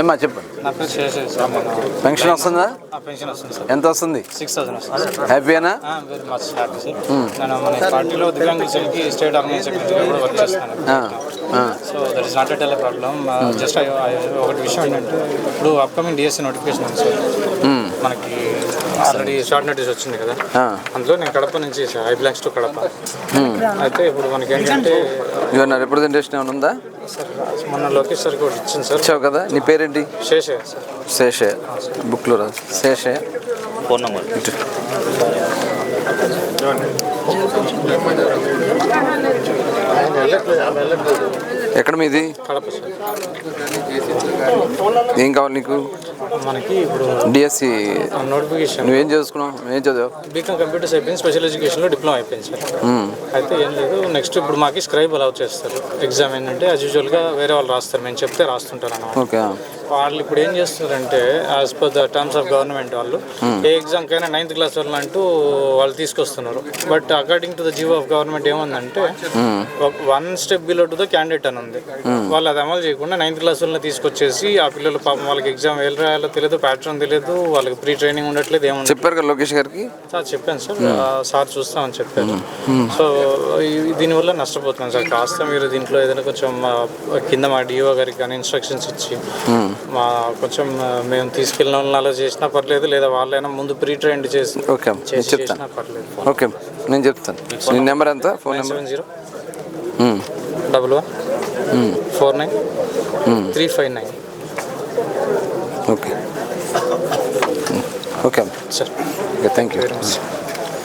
ఏమ్మా నేను పెన్షన్ వస్తుందా? పెన్షన్ వస్తుంది సార్. ఎంత వస్తుంది? Six thousand హ్యాపీయేనా? Very much happy sir. నేను మన పార్టీలో దివ్యాంగుల సెల్కి స్టేట్ ఆర్గనైజ్ సెక్రటరీగా కూడా వర్క్ చేస్తాను so that is not at all just ఒకటి విషయం ఏంటంటే ఇప్పుడు అప్కమింగ్ డిఎస్సీ నోటిఫికేషన్ ఉంది సార్. మనకి ఆల్రెడీ షార్ట్ నోటీస్ వచ్చింది కదా. అందులో నేను కడప నుంచి ఐ బిలాంగ్స్ టు కడప. అయితే ఇప్పుడు మనకి ఏంటంటే రిప్రజెంటేషన్ ఏమైనా ఉందా? మొన్న లోకేష్ సార్ కూడా ఇచ్చింది సార్. ఇచ్చావు కదా? నీ పేరేంటి? శేషే సార్. శేషే బుక్లో రా శేషే ఫోన్ నంబర్. ఇటు. ఎక్కడ మీది? ఏం కావాలి నీకు? మనకి ఇప్పుడు డిఎస్సి నోటిఫికేషన్ నువ్వేం చేసుకున్నావు ఏం చదివావు? బీకామ్ కంప్యూటర్స్ అయిపోయింది స్పెషల్ ఎడ్యుకేషన్లో డిప్లొమా అయిపోయింది సార్. అయితే ఏం లేదు నెక్స్ట్ ఇప్పుడు మాకు స్క్రైబ్ అలౌ చేస్తారు. ఎగ్జామ్ ఏంటంటే యాజ్ యూజువల్గా వేరే వాళ్ళు రాస్తారు. మేము చెప్తే రాస్తుంటారు అన్నమాట. ఓకే. వాళ్ళు ఇప్పుడు ఏం చేస్తున్నారంటే as per the terms of government వాళ్ళు ఏ ఎగ్జామ్ కైనా నైన్త్ క్లాస్ వాళ్ళు అంటూ వాళ్ళు తీసుకొస్తున్నారు. But according to the GO of government ఏముందంటే one step below to the candidate అని ఉంది. వాళ్ళు అది అమలు చేయకుండా నైన్త్ క్లాస్ వాళ్ళని తీసుకొచ్చేసి ఆ పిల్లలు పాపం వాళ్ళకి ఎగ్జామ్ ఎలా రాయాలో తెలియదు ప్యాటర్న్ తెలియదు వాళ్ళకి ప్రీ ట్రైనింగ్ ఉండట్లేదు ఏముంది చెప్పారు కదా లోకేష్ గారికి? సార్ చెప్పాను సార్. సార్ చూస్తామని చెప్పారు. సో దీనివల్ల నష్టపోతున్నాం సార్. కాస్త మీరు దీంట్లో ఏదైనా కొంచెం కింద మా డిఓ గారికి కానీ ఇన్స్ట్రక్షన్స్ ఇచ్చి మా కొంచెం మేము తీసుకెళ్ళిన వాళ్ళని అలా చేసినా పర్లేదు లేదా వాళ్ళైనా ముందు ప్రీ ట్రైన్ చేసి చేసినా పర్లేదు. ఓకే నేను చెప్తాను. నీ నెంబర్ ఎంత? Phone number? Zero. Double one. Four nine. Three five nine. Okay. Okay sir. Okay thank you very much